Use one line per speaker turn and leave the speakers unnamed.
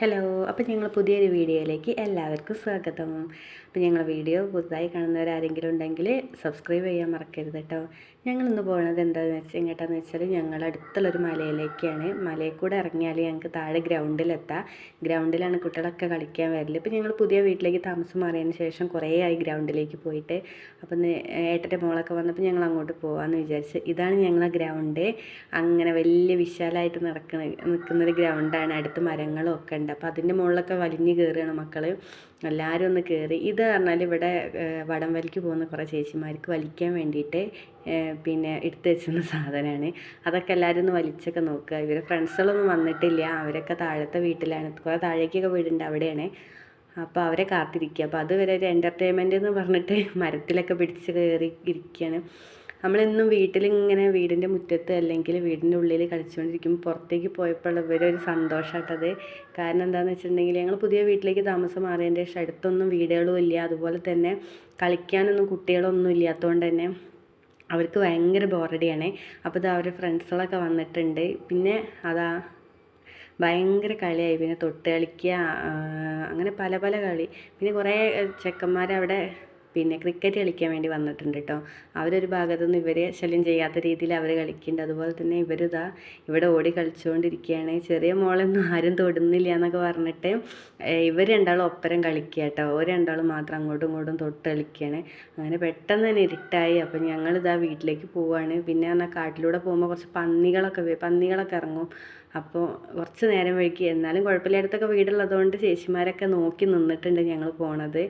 Hello അപ്പോൾ ഞങ്ങൾ പുതിയൊരു വീഡിയോയിലേക്ക് എല്ലാവർക്കും സ്വാഗതം. അപ്പോൾ ഞങ്ങൾ വീഡിയോ പുതുതായി കാണുന്നവരാരെങ്കിലും ഉണ്ടെങ്കിൽ സബ്സ്ക്രൈബ് ചെയ്യാൻ മറക്കരുത് കേട്ടോ ഞങ്ങൾ ഇന്ന് പോകുന്നത് എന്താണെന്ന് വെച്ചാൽ എങ്ങോട്ടാന്ന് വെച്ചാൽ ഞങ്ങൾ അടുത്തുള്ളൊരു മലയിലേക്കാണ്. മലയിൽ കൂടെ ഇറങ്ങിയാൽ ഞങ്ങൾക്ക് താഴെ ഗ്രൗണ്ടിലെത്താം. ഗ്രൗണ്ടിലാണ് കുട്ടികളൊക്കെ കളിക്കാൻ വരൽ. ഇപ്പോൾ ഞങ്ങൾ പുതിയ വീട്ടിലേക്ക് താമസം മാറിയതിന് ശേഷം കുറേ ആയി ഗ്രൗണ്ടിലേക്ക് പോയിട്ട്. അപ്പം ഏട്ടന്റെ മോളൊക്കെ വന്നപ്പോൾ ഞങ്ങൾ അങ്ങോട്ട് പോകാമെന്ന് വിചാരിച്ച്. ഇതാണ് ഞങ്ങളെ ഗ്രൗണ്ട്. അങ്ങനെ വലിയ വിശാലമായിട്ട് നടക്കുന്ന നിൽക്കുന്നൊരു ഗ്രൗണ്ടാണ്. അടുത്ത് മരങ്ങളും ഒക്കെ ഉണ്ട്. അപ്പോൾ അതിന്റെ മുകളിലൊക്കെ വലിഞ്ഞ് കയറുകയാണ് മക്കൾ എല്ലാവരും ഒന്ന് കയറി ഇത് പറഞ്ഞാൽ ഇവിടെ വടം വലിക്ക് പോകുന്ന കുറേ ചേച്ചിമാർക്ക് വലിക്കാൻ വേണ്ടിയിട്ട് പിന്നെ എടുത്തു വെച്ചിരുന്ന സാധനമാണ്. അതൊക്കെ എല്ലാവരും ഒന്ന് വലിച്ചൊക്കെ നോക്കുക. ഇവരെ ഫ്രണ്ട്സുകളൊന്നും വന്നിട്ടില്ല. അവരൊക്കെ താഴത്തെ വീട്ടിലാണ്. കുറേ താഴേക്കൊക്കെ വീടുണ്ട് അവിടെയാണ്. അപ്പോൾ അവരെ കാത്തിരിക്കുക. അപ്പോൾ അതുവരെ ഒരു എന്റർടൈൻമെന്റ് എന്ന് പറഞ്ഞിട്ട് മരത്തിലൊക്കെ പിടിച്ച് കയറി ഇരിക്കുകയാണ്. നമ്മളെന്നും വീട്ടിലിങ്ങനെ വീടിന്റെ മുറ്റത്ത് അല്ലെങ്കിൽ വീടിന്റെ ഉള്ളിൽ കളിച്ചുകൊണ്ടിരിക്കുമ്പോൾ പുറത്തേക്ക് പോയപ്പോൾ ഇവരൊരു സന്തോഷമായിട്ടത് കാരണം എന്താണെന്ന് വെച്ചിട്ടുണ്ടെങ്കിൽ ഞങ്ങൾ പുതിയ വീട്ടിലേക്ക് താമസം മാറിയതിന്റെ ശേഷം അടുത്തൊന്നും വീടുകളും ഇല്ല. അതുപോലെ തന്നെ കളിക്കാനൊന്നും കുട്ടികളൊന്നും ഇല്ലാത്തതുകൊണ്ട് തന്നെ അവർക്ക് ഭയങ്കര ബോറടിയാണ്. അപ്പോൾ ഇത് അവരുടെ ഫ്രണ്ട്സുകളൊക്കെ വന്നിട്ടുണ്ട്. പിന്നെ അതാ ഭയങ്കര കളിയായി. പിന്നെ തൊട്ട് കളിക്കുക അങ്ങനെ പല പല കളി. പിന്നെ കുറേ ചെക്കന്മാർ അവിടെ പിന്നെ ക്രിക്കറ്റ് കളിക്കാൻ വേണ്ടി വന്നിട്ടുണ്ട് കേട്ടോ അവരൊരു ഭാഗത്തുനിന്ന് ഇവരെ ശല്യം ചെയ്യാത്ത രീതിയിൽ അവർ കളിക്കുന്നുണ്ട്. അതുപോലെ തന്നെ ഇവരിതാ ഇവിടെ ഓടി കളിച്ചുകൊണ്ടിരിക്കുകയാണ്. ചെറിയ മോളൊന്നും ആരും തൊടുന്നില്ല എന്നൊക്കെ പറഞ്ഞിട്ട് ഇവർ രണ്ടാളും ഒപ്പരം കളിക്കുക കേട്ടോ ഒരു രണ്ടാളും മാത്രം അങ്ങോട്ടും ഇങ്ങോട്ടും തൊട്ട് കളിക്കുകയാണ്. അങ്ങനെ പെട്ടെന്ന് തന്നെ ഇരുട്ടായി. അപ്പം ഞങ്ങളിതാ വീട്ടിലേക്ക് പോവുകയാണ്. പിന്നെ എന്നാൽ കാട്ടിലൂടെ പോകുമ്പോൾ കുറച്ച് പന്നികളൊക്കെ പന്നികളൊക്കെ ഇറങ്ങും. അപ്പോൾ കുറച്ച് നേരം വഴിക്ക് എന്നാലും കുഴപ്പമില്ല. അടുത്തൊക്കെ വീടുള്ളതുകൊണ്ട് ചേച്ചിമാരൊക്കെ നോക്കി നിന്നിട്ടുണ്ട് ഞങ്ങൾ പോണത്.